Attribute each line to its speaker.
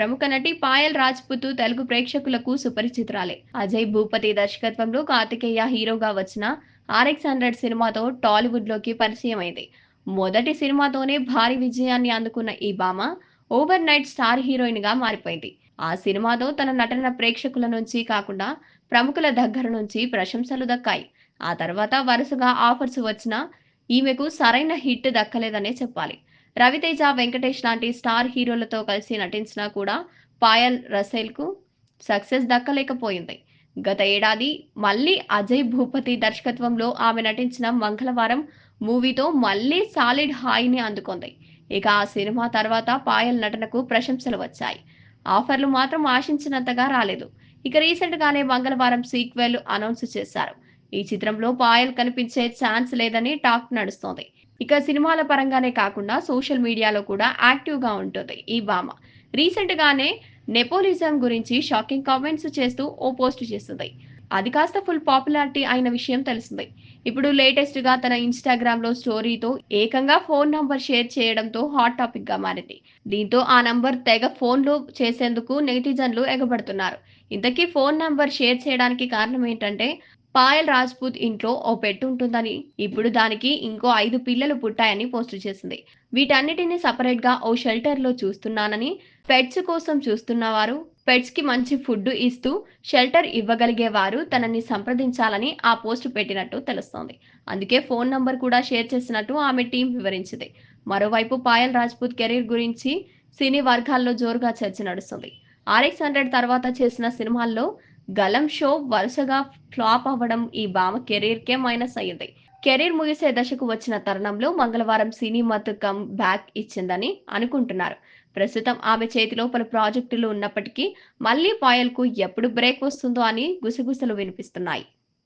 Speaker 1: ప్రముఖ నటి పాయల్ రాజ్పుత్ తెలుగు ప్రేక్షకులకు సుపరిచితురాలే. అజయ్ భూపతి దర్శకత్వంలో కార్తికేయ హీరోగా వచ్చిన ఆర్ఎక్స్ హండ్రెడ్ సినిమాతో టాలీవుడ్లోకి పరిచయం అయింది మొదటి సినిమాతోనే భారీ విజయాన్ని అందుకున్న ఈ భామ ఓవర్ నైట్ స్టార్ హీరోయిన్గా మారిపోయింది. ఆ సినిమాతో తన నటన ప్రేక్షకుల నుంచి కాకుండా ప్రముఖుల దగ్గర నుంచి ప్రశంసలు దక్కాయి. ఆ తర్వాత వరుసగా ఆఫర్స్ వచ్చినా ఈమెకు సరైన హిట్ దక్కలేదనే చెప్పాలి. రవితేజ వెంకటేష్ లాంటి స్టార్ హీరోలతో కలిసి నటించినా కూడా పాయల్ రసెల్కు సక్సెస్ దక్కలేకపోయింది. గత ఏడాది మళ్ళీ అజయ్ భూపతి దర్శకత్వంలో ఆమె నటించిన మంగళవారం మూవీతో మళ్ళీ సాలిడ్ హాయిని అందుకుంది. ఇక ఆ సినిమా తర్వాత పాయల్ నటనకు ప్రశంసలు వచ్చాయి. ఆఫర్లు మాత్రం ఆశించినంతగా రాలేదు. ఇక రీసెంట్ గానే మంగళవారం సీక్వెల్ అనౌన్స్ చేశారు. ఈ చిత్రంలో పాయల్ కనిపించే ఛాన్స్ లేదని టాక్ నడుస్తోంది. ఇక సినిమాల పరంగానే కాకుండా సోషల్ మీడియాలో కూడా యాక్టివ్గా ఉంటుంది ఈ భామ. రీసెంట్గానే నెపోలిజం గురించి షాకింగ్ కామెంట్స్ చేస్తూ ఓ పోస్ట్ చేస్తుంది. అది కాస్త ఫుల్ పాపులారిటీ అయిన విషయం తెలిసింది. ఇప్పుడు లేటెస్ట్గా తన ఇన్స్టాగ్రామ్లో స్టోరీతో ఏకంగా ఫోన్ నంబర్ షేర్ చేయడంతో హాట్ టాపిక్గా మారింది. దీంతో ఆ నంబర్ తెగ ఫోన్లో చేసేందుకు నెటిజన్లు ఎగబడుతున్నారు. ఇంతకీ ఫోన్ నంబర్ షేర్ చేయడానికి కారణం ఏంటంటే పాయల్ రాజ్పూత్ ఇంట్లో ఓ పెట్టు ఉంటుందని. ఇప్పుడు దానికి ఇంకో ఐదు పిల్లలు పుట్టాయని పోస్టు చేసింది. వీటన్నిటిని సపరేట్గా ఓ షెల్టర్లో చూస్తున్నానని పెట్స్ కోసం చూస్తున్నవారు పెట్స్కి మంచి ఫుడ్ ఇస్తూ షెల్టర్ ఇవ్వగలిగే వారు తనని సంప్రదించాలని ఆ పోస్ట్ పెట్టినట్టు తెలుస్తోంది. అందుకే ఫోన్ నంబర్ కూడా షేర్ చేసినట్టు ఆమె టీం వివరించింది. మరోవైపు పాయల్ రాజ్పూత్ కెరీర్ గురించి సినీ వర్గాల్లో జోరుగా చర్చ నడుస్తుంది. ఆర్ఎక్స్ హండ్రెడ్ తర్వాత చేసిన సినిమాల్లో గలం షో వరుసగా ఫ్లాప్ అవ్వడం ఈ భామ కెరీర్కే మైనస్ అయ్యింది. కెరీర్ ముగిసే దశకు వచ్చిన తరుణంలో మంగళవారం సినీ మత్ కమ్ బ్యాక్ ఇచ్చిందని అనుకుంటున్నారు. ప్రస్తుతం ఆమె చేతిలో పలు ప్రాజెక్టులు ఉన్నప్పటికీ మళ్ళీ పాయల్కు ఎప్పుడు బ్రేక్ వస్తుందో అని గుసగుసలు వినిపిస్తున్నాయి.